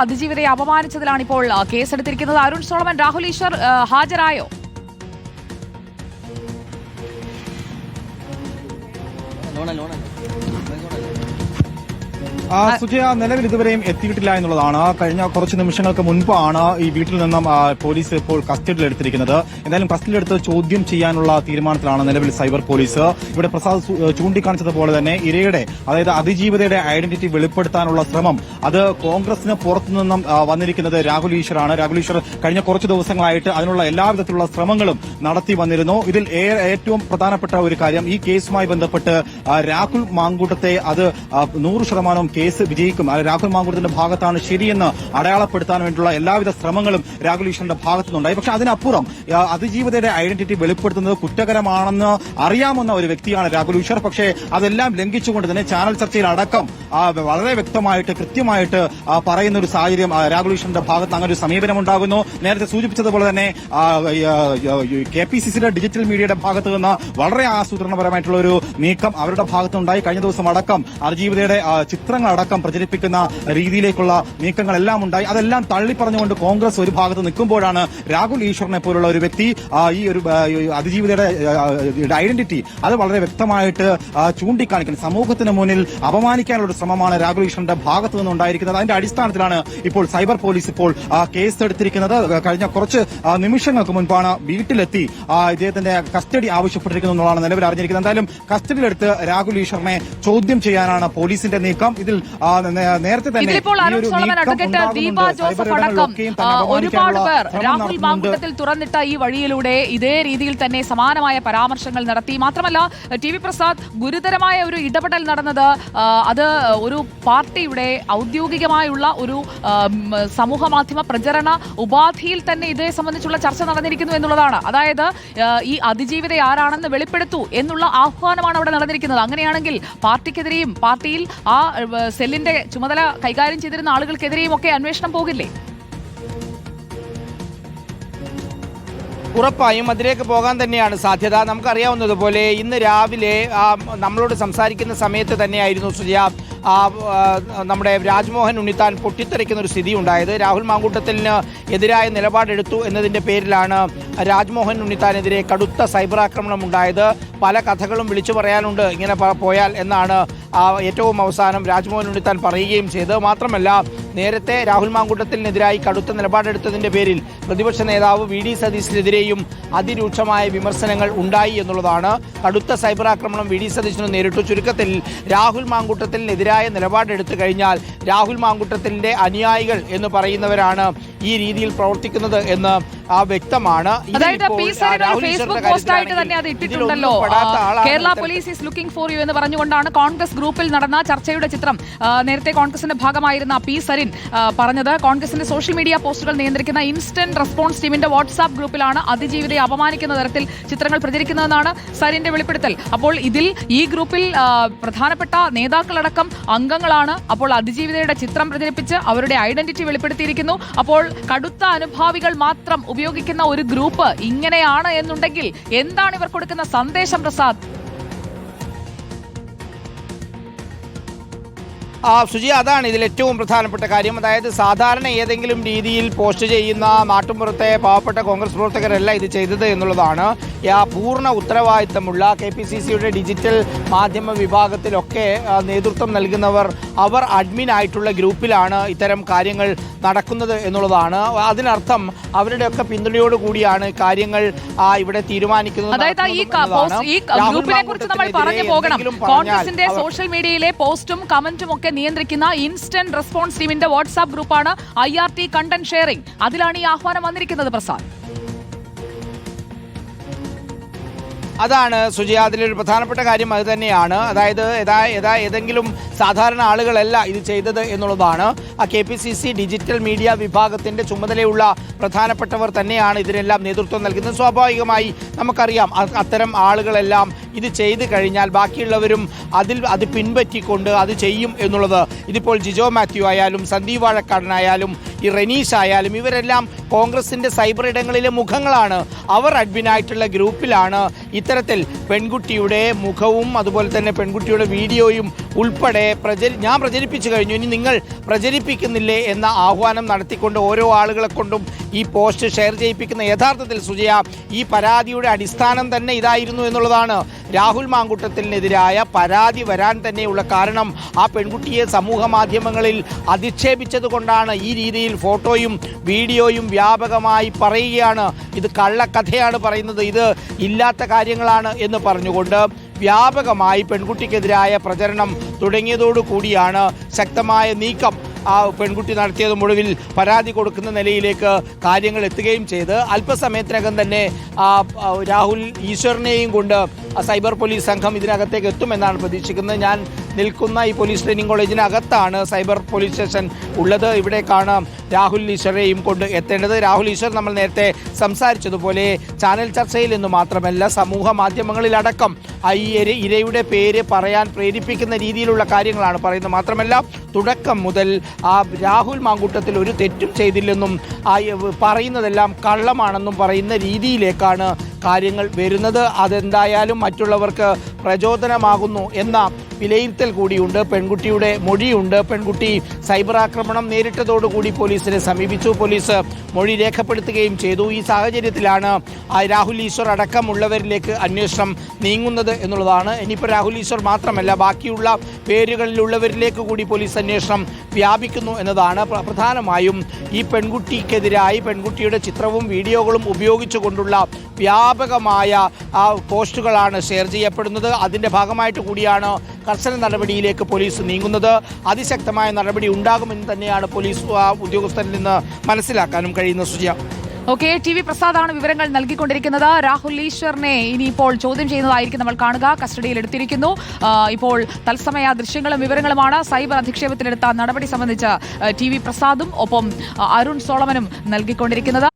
അതിജീവിതയെ അപമാനിച്ചതിലാണ് ഇപ്പോൾ കേസെടുത്തിരിക്കുന്നത് അരുൺ സോളമൻ. രാഹുൽ ഈശ്വർ ഹാജരായോ? ആ, സുജയ നിലവിൽ ഇതുവരെയും എത്തിയിട്ടില്ല എന്നുള്ളതാണ്. കഴിഞ്ഞ കുറച്ച് നിമിഷങ്ങൾക്ക് മുൻപാണ് ഈ വീട്ടിൽ നിന്നും പോലീസ് ഇപ്പോൾ കസ്റ്റഡിയിൽ എടുത്തിരിക്കുന്നത് എന്തായാലും കസ്റ്റഡിയിലെടുത്ത് ചോദ്യം ചെയ്യാനുള്ള തീരുമാനത്തിലാണ് നിലവിൽ സൈബർ പോലീസ്. ഇവിടെ പ്രസാദ് ചൂണ്ടിക്കാണിച്ചതുപോലെ തന്നെ ഇരയുടെ അതായത് അതിജീവിതയുടെ ഐഡന്റിറ്റി വെളിപ്പെടുത്താനുള്ള ശ്രമം. അത് കോൺഗ്രസിന് പുറത്തു നിന്നും വന്നിരിക്കുന്നത് രാഹുൽ ഈശ്വറാണ് രാഹുൽ ഈശ്വർ കഴിഞ്ഞ കുറച്ച് ദിവസങ്ങളായിട്ട് അതിനുള്ള എല്ലാവിധത്തിലുള്ള ശ്രമങ്ങളും നടത്തി വന്നിരുന്നു. ഇതിൽ ഏറ്റവും പ്രധാനപ്പെട്ട ഒരു കാര്യം ഈ കേസുമായി ബന്ധപ്പെട്ട് രാഹുൽ മാങ്കൂട്ടത്തെ അത് നൂറ് ശതമാനം കേസ് വിജയിക്കും. രാഹുൽ മാങ്കൂട്ടത്തിന്റെ ഭാഗത്താണ് ശരിയെന്ന് അടയാളപ്പെടുത്താൻ വേണ്ടിയുള്ള എല്ലാവിധ ശ്രമങ്ങളും രാഹുൽ ഈശ്വറിന്റെ ഭാഗത്തുനിന്നുണ്ടായി. പക്ഷെ അതിനപ്പുറം അതിജീവിതയുടെ ഐഡന്റിറ്റി വെളിപ്പെടുത്തുന്നത് കുറ്റകരമാണെന്ന് അറിയാമെന്ന ഒരു വ്യക്തിയാണ് രാഹുൽ ഈശ്വർ. പക്ഷേ അതെല്ലാം ലംഘിച്ചുകൊണ്ട് തന്നെ ചാനൽ ചർച്ചയിൽ അടക്കം വളരെ വ്യക്തമായിട്ട് കൃത്യമായിട്ട് പറയുന്ന ഒരു സാഹചര്യം രാഹുൽ ഈശ്വറിന്റെ ഭാഗത്ത് അങ്ങനെ ഒരു സമീപനം ഉണ്ടാകുന്നു നേരത്തെ സൂചിപ്പിച്ചതുപോലെ തന്നെ കെ പി സി സിയുടെ ഡിജിറ്റൽ മീഡിയയുടെ ഭാഗത്ത് നിന്ന് വളരെ ആസൂത്രണപരമായിട്ടുള്ള ഒരു നീക്കം അവരുടെ ഭാഗത്തുണ്ടായി കഴിഞ്ഞ ദിവസം അടക്കം അതിജീവിതയുടെ ആ, ചിത്രങ്ങളടക്കം പ്രചരിപ്പിക്കുന്ന രീതിയിലേക്കുള്ള നീക്കങ്ങളെല്ലാം ഉണ്ടായി. അതെല്ലാം തള്ളിപ്പറഞ്ഞുകൊണ്ട് കോൺഗ്രസ് ഒരു ഭാഗത്ത് നിൽക്കുമ്പോഴാണ് രാഹുൽ ഈശ്വറിനെ പോലുള്ള ഒരു വ്യക്തി ഈ ഒരു അതിജീവിതയുടെ ഐഡന്റിറ്റി അത് വളരെ വ്യക്തമായിട്ട് ചൂണ്ടിക്കാണിക്കുന്നത് സമൂഹത്തിന് മുന്നിൽ അപമാനിക്കാനുള്ള ഒരു ശ്രമമാണ് രാഹുൽ ഈശ്വറിന്റെ ഭാഗത്തു നിന്നുണ്ടായിരിക്കുന്നത്. അതിന്റെ അടിസ്ഥാനത്തിലാണ് ഇപ്പോൾ സൈബർ പോലീസ് ഇപ്പോൾ കേസ് എടുത്തിരിക്കുന്നത്. കഴിഞ്ഞ കുറച്ച് നിമിഷങ്ങൾക്ക് മുൻപാണ് വീട്ടിലെത്തി ഇദ്ദേഹത്തിന്റെ കസ്റ്റഡി ആവശ്യപ്പെട്ടിരിക്കുന്നു എന്നുള്ളതാണ് നിലവിൽ അറിഞ്ഞിരിക്കുന്നത്. എന്തായാലും കസ്റ്റഡിയിലെടുത്ത് രാഹുൽ ഈശ്വറിനെ ചോദ്യം ചെയ്യാനാണ് പോലീസിന്റെ നീക്കം. ഇതിൽ നേരത്തെ തന്നെ അഡ്വക്കേറ്റ് ദീപ ജോസഫ് അടക്കം ഒരുപാട് പേർ രാഹുൽ മാങ്കുട്ടത്തിൽ തുറന്നിട്ട ഈ വഴിയിലൂടെ ഇതേ രീതിയിൽ തന്നെ സമാനമായ പരാമർശങ്ങൾ നടത്തി. മാത്രമല്ല ടി വി പ്രസാദ് ഗുരുതരമായ ഒരു ഇടപെടൽ നടന്നത് അത് ഒരു പാർട്ടിയുടെ ഔദ്യോഗികമായുള്ള ഒരു സമൂഹ മാധ്യമ പ്രചരണ ഉപാധിയിൽ തന്നെ ഇതേ സംബന്ധിച്ചുള്ള ചർച്ച നടന്നിരിക്കുന്നു എന്നുള്ളതാണ്. അതായത് ഈ അതിജീവിത ആരാണെന്ന് വെളിപ്പെടുത്തൂ എന്നുള്ള ആഹ്വാനമാണ് അവിടെ നടന്നിരിക്കുന്നത്. അങ്ങനെയാണെങ്കിൽ പാർട്ടിക്കെതിരെയും പാർട്ടിയിൽ ആ സെല്ലിന്റെ ചുമതല കൈകാര്യം ചെയ്തിരുന്ന ആളുകൾക്കെതിരെയും ഒക്കെ അന്വേഷണം പോകില്ലേ? ഉറപ്പായും അതിലേക്ക് പോകാൻ തന്നെയാണ് സാധ്യത. നമുക്കറിയാവുന്നതുപോലെ ഇന്ന് രാവിലെ നമ്മളോട് സംസാരിക്കുന്ന സമയത്ത് തന്നെയായിരുന്നു ആ, നമ്മുടെ രാജ്മോഹൻ ഉണ്ണിത്താൻ പൊട്ടിത്തെറിക്കുന്ന ഒരു സ്ഥിതി ഉണ്ടായത് രാഹുൽ മാങ്കൂട്ടത്തിന് എതിരായ നിലപാടെടുത്തു എന്നതിന്റെ പേരിലാണ് രാജ്മോഹൻ ഉണ്ണിത്താനെതിരെ കടുത്ത സൈബർ ആക്രമണം ഉണ്ടായത്. പല കഥകളും വിളിച്ചു പറയാനുണ്ട്. ഇങ്ങനെ പോയാൽ എന്നാണ് ഏറ്റവും അവസാനം രാജ്മോഹൻ ഉണ്ണിത്താൻ പറയുകയും ചെയ്തത്. മാത്രമല്ല നേരത്തെ രാഹുൽ മാങ്കൂട്ടത്തിനെതിരായി കടുത്ത നിലപാടെടുത്തതിന്റെ പേരിൽ പ്രതിപക്ഷ നേതാവ് വി ഡി സതീശിനെതിരെയും അതിരൂക്ഷമായ വിമർശനങ്ങൾ ഉണ്ടായി എന്നുള്ളതാണ്. കടുത്ത സൈബർ ആക്രമണം വി ഡി സതീശന് നേരിട്ടു. ചുരുക്കത്തിൽ രാഹുൽ മാങ്കൂട്ടത്തിനെതിരായ നിലപാടെടുത്തു കഴിഞ്ഞാൽ രാഹുൽ മാങ്കുട്ടത്തിന്റെ അനുയായികൾ എന്ന് പറയുന്നവരാണ്. ഈ രീതിയിൽ പ്രവർത്തിക്കുന്നത് എന്ന് ആ വ്യക്തമാണ്. Kerala police is looking for you എന്ന് പറഞ്ഞുകൊണ്ടാണ് കോൺഗ്രസ് ഗ്രൂപ്പിൽ നടന്ന ചർച്ചയുടെ ചിത്രം. നേരത്തെ കോൺഗ്രസിന്റെ ഭാഗമായിരുന്ന പി സരിൻ പറഞ്ഞത് കോൺഗ്രസിന്റെ സോഷ്യൽ മീഡിയ പോസ്റ്റുകൾ നിയന്ത്രിക്കുന്ന ഇൻസ്റ്റന്റ് റെസ്പോൺസ് ടീമിന്റെ വാട്സാപ്പ് ഗ്രൂപ്പിലാണ് അതിജീവിതയെ അപമാനിക്കുന്ന തരത്തിൽ ചിത്രങ്ങൾ പ്രചരിക്കുന്നതെന്നാണ് സരിന്റെ വെളിപ്പെടുത്തൽ. അപ്പോൾ ഇതിൽ ഈ ഗ്രൂപ്പിൽ പ്രധാനപ്പെട്ട നേതാക്കളടക്കം അംഗങ്ങളാണ്. അപ്പോൾ അതിജീവിതയുടെ ചിത്രം പ്രചരിപ്പിച്ച് അവരുടെ ഐഡന്റിറ്റി വെളിപ്പെടുത്തിയിരിക്കുന്നു. അപ്പോൾ കടുത്ത അനുഭാവികൾ മാത്രം ഉപയോഗിക്കുന്ന ഒരു ഗ്രൂപ്പ് ഇങ്ങനെയാണ് എന്നുണ്ടെങ്കിൽ എന്താണ് ഇവർ കൊടുക്കുന്ന സന്ദേശം പ്രസാദ്? സുജി അതാണ് ഇതിൽ ഏറ്റവും പ്രധാനപ്പെട്ട കാര്യം. അതായത് സാധാരണ ഏതെങ്കിലും രീതിയിൽ പോസ്റ്റ് ചെയ്യുന്ന നാട്ടുമ്പുറത്തെ പാവപ്പെട്ട കോൺഗ്രസ് പ്രവർത്തകരല്ല ഇത് ചെയ്തത് എന്നുള്ളതാണ്. ആ പൂർണ ഉത്തരവാദിത്തമുള്ള കെ പി സി സിയുടെ ഡിജിറ്റൽ മാധ്യമ വിഭാഗത്തിലൊക്കെ നേതൃത്വം നൽകുന്നവർ അവർ അഡ്മിൻ ആയിട്ടുള്ള ഗ്രൂപ്പിലാണ് ഇത്തരം കാര്യങ്ങൾ നടക്കുന്നത് എന്നുള്ളതാണ്. അതിനർത്ഥം അവരുടെയൊക്കെ പിന്തുണയോട് കൂടിയാണ് കാര്യങ്ങൾ ഇവിടെ തീരുമാനിക്കുന്നത് അതായത് ഈ ഗ്രൂപ്പിനെ കുറിച്ച് നമ്മൾ പറഞ്ഞു പോകണം. കോൺഗ്രസിന്റെ സോഷ്യൽ മീഡിയയിലെ പോസ്റ്റും കമന്റും ഒക്കെ നിയന്ത്രിക്കുന്ന ഇൻസ്റ്റന്റ് റെസ്പോൺസ് ടീമിന്റെ വാട്സാപ്പ് ഗ്രൂപ്പാണ് I R T content sharing അതിലാണ് ഈ ആഹ്വാനം വന്നിരിക്കുന്നത് പ്രസാദ്. അതാണ് സുജി അതിലൊരു പ്രധാനപ്പെട്ട കാര്യം അത് തന്നെയാണ്. അതായത് ഏതാ ഏതാ ഏതെങ്കിലും സാധാരണ ആളുകളല്ല ഇത് ചെയ്തത് എന്നുള്ളതാണ്. ആ K P C C digital media വിഭാഗത്തിന്റെ ചുമതലയുള്ള പ്രധാനപ്പെട്ടവർ തന്നെയാണ് ഇതിനെല്ലാം നേതൃത്വം നൽകുന്നത്. സ്വാഭാവികമായി നമുക്കറിയാം അത്തരം ആളുകളെല്ലാം ഇത് ചെയ്തു കഴിഞ്ഞാൽ ബാക്കിയുള്ളവരും അതിൽ അത് പിൻപറ്റിക്കൊണ്ട് അത് ചെയ്യും എന്നുള്ളത്. ഇതിപ്പോൾ ജിജോ മാത്യു ആയാലും സന്ദീപ് വാഴക്കാടനായാലും ഈ റെനീഷ് ആയാലും ഇവരെല്ലാം കോൺഗ്രസിന്റെ സൈബർ ഇടങ്ങളിലെ മുഖങ്ങളാണ്. അവർ അഡ്മിനായിട്ടുള്ള ഗ്രൂപ്പിലാണ് ഇത്തരത്തിൽ പെൺകുട്ടിയുടെ മുഖവും അതുപോലെ തന്നെ പെൺകുട്ടിയുടെ വീഡിയോയും ഉൾപ്പെടെ പ്രചരി ഞാൻ പ്രചരിപ്പിച്ചു കഴിഞ്ഞു. ഇനി നിങ്ങൾ പ്രചരിപ്പിക്കുന്നില്ലേ എന്ന ആഹ്വാനം നടത്തിക്കൊണ്ട് ഓരോ ആളുകളെ കൊണ്ടും ഈ പോസ്റ്റ് ഷെയർ ചെയ്യിപ്പിക്കുന്ന യഥാർത്ഥത്തിൽ സുജയ ഈ പരാതിയുടെ അടിസ്ഥാനം തന്നെ ഇതായിരുന്നു എന്നുള്ളതാണ് രാഹുൽ മാങ്കുട്ടത്തിനെതിരായ പരാതി വരാൻ തന്നെയുള്ള കാരണം. ആ പെൺകുട്ടിയെ സമൂഹ മാധ്യമങ്ങളിൽ അധിക്ഷേപിച്ചത് കൊണ്ടാണ് ഈ രീതിയിൽ ഫോട്ടോയും വീഡിയോയും വ്യാപകമായി പറയുകയാണ്. ഇത് കള്ളക്കഥയാണ് പറയുന്നത്. ഇത് ഇല്ലാത്ത കാര്യങ്ങളാണ് എന്ന് പറഞ്ഞുകൊണ്ട് വ്യാപകമായി പെൺകുട്ടിക്കെതിരായ പ്രചരണം തുടങ്ങിയതോടു കൂടിയാണ് ശക്തമായ നീക്കം. ആ പെൺകുട്ടി നടത്തിയത് മുഴുവിൽ പരാതി കൊടുക്കുന്ന നിലയിലേക്ക് കാര്യങ്ങൾ എത്തുകയും ചെയ്ത്. അല്പസമയത്തിനകം തന്നെ രാഹുൽ ഈശ്വരനെയും കൊണ്ട് സൈബർ പോലീസ് സംഘം ഇതിനകത്തേക്ക് എത്തുമെന്നാണ് പ്രതീക്ഷിക്കുന്നത്. ഞാൻ നിൽക്കുന്ന ഈ പോലീസ് ട്രെയിനിങ് കോളേജിനകത്താണ് സൈബർ പോലീസ് സ്റ്റേഷൻ ഉള്ളത്. ഇവിടേക്കാണ് രാഹുൽ ഈശ്വരെയും കൊണ്ട് എത്തേണ്ടത്. രാഹുൽ ഈശ്വർ നമ്മൾ നേരത്തെ സംസാരിച്ചതുപോലെ ചാനൽ ചർച്ചയിൽ നിന്ന് മാത്രമല്ല സമൂഹ മാധ്യമങ്ങളിലടക്കം ഈ ഇരയുടെ പേര് പറയാൻ പ്രേരിപ്പിക്കുന്ന രീതിയിലുള്ള കാര്യങ്ങളാണ് പറയുന്നത്. മാത്രമല്ല തുടക്കം മുതൽ ആ രാഹുൽ മാങ്കൂട്ടത്തിൽ ഒരു തെറ്റും ചെയ്തില്ലെന്നും ആ പറയുന്നതെല്ലാം കള്ളമാണെന്നും പറയുന്ന രീതിയിലേക്കാണ് കാര്യങ്ങൾ വരുന്നത്. അതെന്തായാലും മറ്റുള്ളവർക്ക് പ്രചോദനമാകുന്നു എന്ന വിലയിരുത്തൽ കൂടിയുണ്ട്. പെൺകുട്ടിയുടെ മൊഴിയുണ്ട്. പെൺകുട്ടി സൈബർ ആക്രമണം നേരിട്ടതോടുകൂടി പോലീസിനെ സമീപിച്ചു. പോലീസ് മൊഴി രേഖപ്പെടുത്തുകയും ചെയ്തു. ഈ സാഹചര്യത്തിലാണ് രാഹുൽ ഈശ്വർ അടക്കമുള്ളവരിലേക്ക് അന്വേഷണം നീങ്ങുന്നത് എന്നുള്ളതാണ്. ഇനിയിപ്പോൾ രാഹുൽ ഈശ്വർ മാത്രമല്ല ബാക്കിയുള്ള പേരുകളിലുള്ളവരിലേക്ക് കൂടി പോലീസ് അന്വേഷണം വ്യാപിക്കുന്നു എന്നതാണ്. പ്രധാനമായും ഈ പെൺകുട്ടിക്കെതിരായി പെൺകുട്ടിയുടെ ചിത്രവും വീഡിയോകളും ഉപയോഗിച്ചുകൊണ്ടുള്ള വ്യാപകമായ പോസ്റ്റുകളാണ് ഷെയർ ചെയ്യപ്പെടുന്നത്. അതിന്റെ ഭാഗമായിട്ട് കൂടിയാണ് കർശന നടപടിയിലേക്ക് പോലീസ് നീങ്ങുന്നത്. അതിശക്തമായ നടപടി ഉണ്ടാകുമെന്ന് തന്നെയാണ് പോലീസ് ഉദ്യോഗസ്ഥരിൽ നിന്ന് മനസ്സിലാക്കാനും കഴിയുന്ന സുജിയ. ഓക്കെ ടി വി പ്രസാദാണ് വിവരങ്ങൾ നൽകിക്കൊണ്ടിരിക്കുന്നത്. രാഹുൽ ഈശ്വറിനെ ഇനിയിപ്പോൾ ചോദ്യം ചെയ്യുന്നതായിരിക്കും നമ്മൾ കാണുക. കസ്റ്റഡിയിൽ എടുത്തിരിക്കുന്നു. ഇപ്പോൾ തത്സമയ ദൃശ്യങ്ങളും വിവരങ്ങളുമാണ്. സൈബർ അധിക്ഷേപത്തിലെടുത്ത നടപടി സംബന്ധിച്ച് ടി വി പ്രസാദും ഒപ്പം അരുൺ സോളമനും നൽകിക്കൊണ്ടിരിക്കുന്നത്.